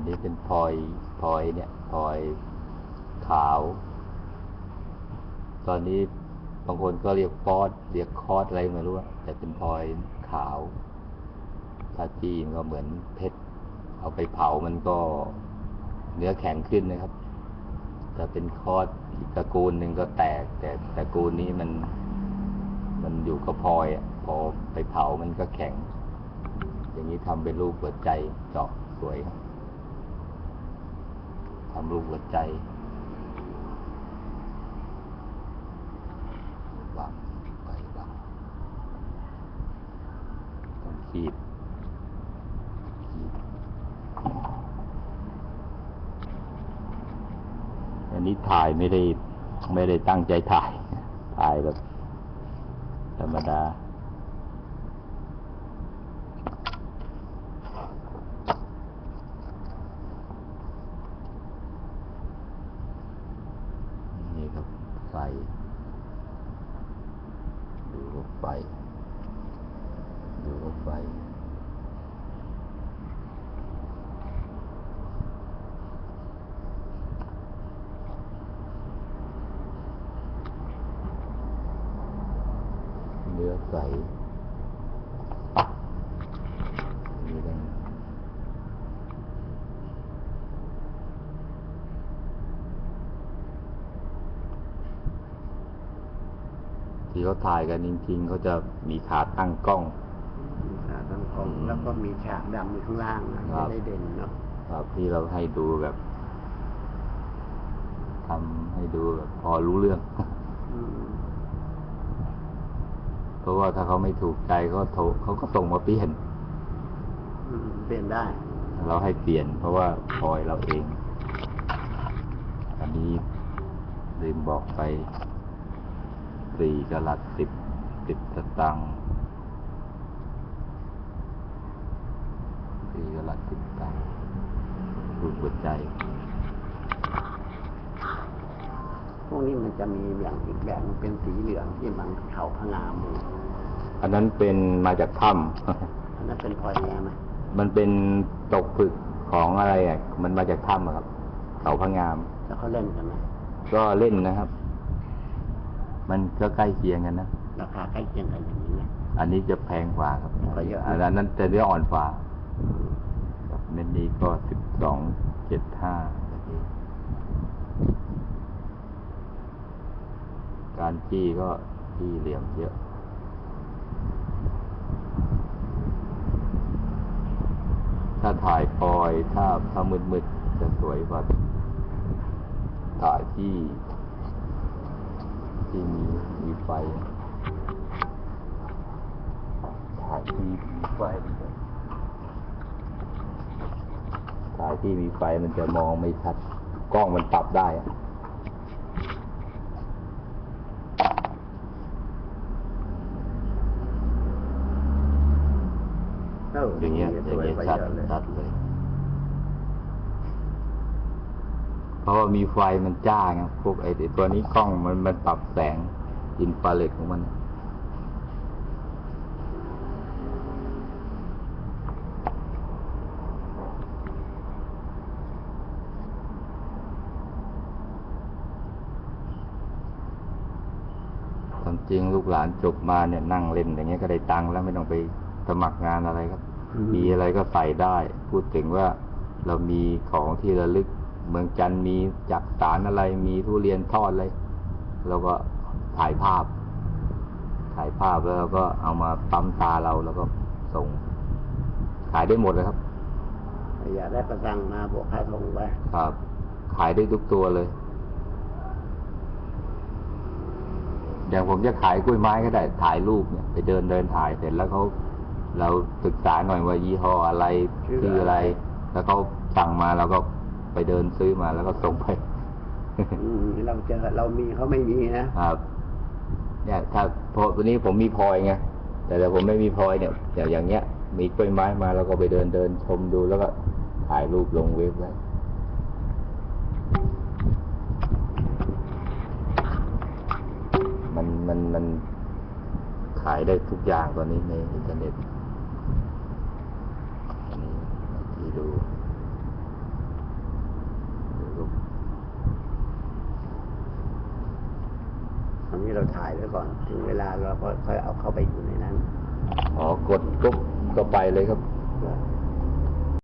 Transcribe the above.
นนี้เป็นพลอยพลอยเนี่ยพลอยขาว ตอนนี้บางคนก็เรียกฟอสเรียกคอสอะไรไม่รู้แต่เป็นพลอยขาวถ้าจีนก็เหมือนเพชรเอาไปเผามันก็เนื้อแข็งขึ้นนะครับแต่เป็นคอสอีกตระกูลหนึ่งก็แตก แต่ตระกูลนี้มัน มันอยู่กับพลอยพอไปเผามันก็แข็ง อย่างนี้ทำเป็นรูปหัวใจเจาะสวยครับ ทำรูปหัวใจบังไปบังต้องขีดขีดอันนี้ถ่ายไม่ได้ ไม่ได้ตั้งใจถ่าย ถ่ายแบบธรรมดา นี่ครับไฟ ดูรถ ไฟ ดูรถไฟ เนื้อใสนี่ต้อง ที่เขาถ่ายกันจริง ๆเขาจะมีขาตั้งกล้องขาตั้งกล้อง แล้วก็มีฉากดำอยู่ข้างล่างนะครับจะได้เด่นเนาะครับที่เราให้ดูแบบทำให้ดูแบบพอรู้เรื่องอืมเพราะว่าถ้าเขาไม่ถูกใจเขาโทรเขาก็ส่งมาเปลี่ยนอืมเปลี่ยนได้ เราให้เปลี่ยน เพราะว่าพลอยเราเอง อันนี้ลืมบอกไป สี่กะลัดสิบสิบสตังค์สี่กะลัดสิบสตังค์รูปหัวใจพวกนี้มันจะมีอย่างอีกแบบมันเป็นสีเหลืองที่มันเขาพงามอยู่อันนั้นเป็นมาจากถ้อันนั้นเป็นพลอยแท้ไหมำมันเป็นตกผึกของอะไรอะ มันมาจากถ้ำอะครับ เขาพะงาม แล้วเขาเล่นกันไหมก็เล่นนะครับ มันก็ใกล้เคียงกันนะราคาใกล้เคียงกันอย่างนี้ไหมอันนี้จะแพงกว่าครับก็เยอะนะอันนั้นจะเนื้ออ่อนกว่าครับเม็ดนี้ก็สิบสองเจ็ดห้าการจี้ก็จี้เหลี่ยมเยอะถ้าถ่ายปลอย ถ้าถ้ามืดๆจะสวยกว่าถ่ายที่ ที่มีมีไฟถ่ายที่มีไฟดีกว่าถ่ายที่มีไฟมันจะมองไม่ชัด กล้องมันปรับได้อะเอออย่างเงี้ยสอย่างวยเงี้ยไปชัดเยอะเลยชัดเลย เพราะว่ามีไฟมันจ้าไงพวกไอ้ตัวนี้กล้องมันมันปรับแสงอินฟราเรดของมัน ความจริงลูกหลานจบมาเนี่ยนั่งเล่นอย่างเงี้ยก็ได้ตังค์แล้วไม่ต้องไปสมัครงานอะไรครับอืมมีอะไรก็ใส่ได้ พูดถึงว่าเรามีของที่ระลึก เมืองจันทร์มีจักสารอะไร มีทุเรียนทอดอะไรเราก็ถ่ายภาพ ถ่ายภาพแล้วเราก็เอามาปั๊มตาเราแล้วก็ส่ง ขายได้หมดเลยครับ อยากได้ประตังมาบวกค่าลงไปครับ ขายได้ทุกตัวเลยอย่างผมจะขายกล้วยไม้ก็ได้ถ่ายรูปเนี่ย ไปเดินเดินถ่ายเสร็จแล้วเขาเราศึกษาหน่อยว่ายี่ห้ออะไรชื่ออะไร แล้วเขาสั่งมาเราก็ ไปเดินซื้อมาแล้วก็ส่งไปอืมเราเจอเรามีเขาไม่มีนะครับเนี่ยถ้าพอวันนี้ผมมีพลอยไงแต่ถ้าผมไม่มีพลอยเนี่ยอย่างอย่างเงี้ย มีกล้วยไม้มาแล้วก็ไปเดินเดินชมดูแล้วก็ถ่ายรูปลงเว็บไว้มันมันมันขายได้ทุกอย่างตอนนี้ในอินเทอร์เน็ตอันนี้ที่ดู ตอนนี้เราถ่ายไว้ก่อน ถึงเวลาเราก็ค่อยเอาเข้าไปอยู่ในนั้น อ๋อกดก็ก็ไปเลยครับเพื่อ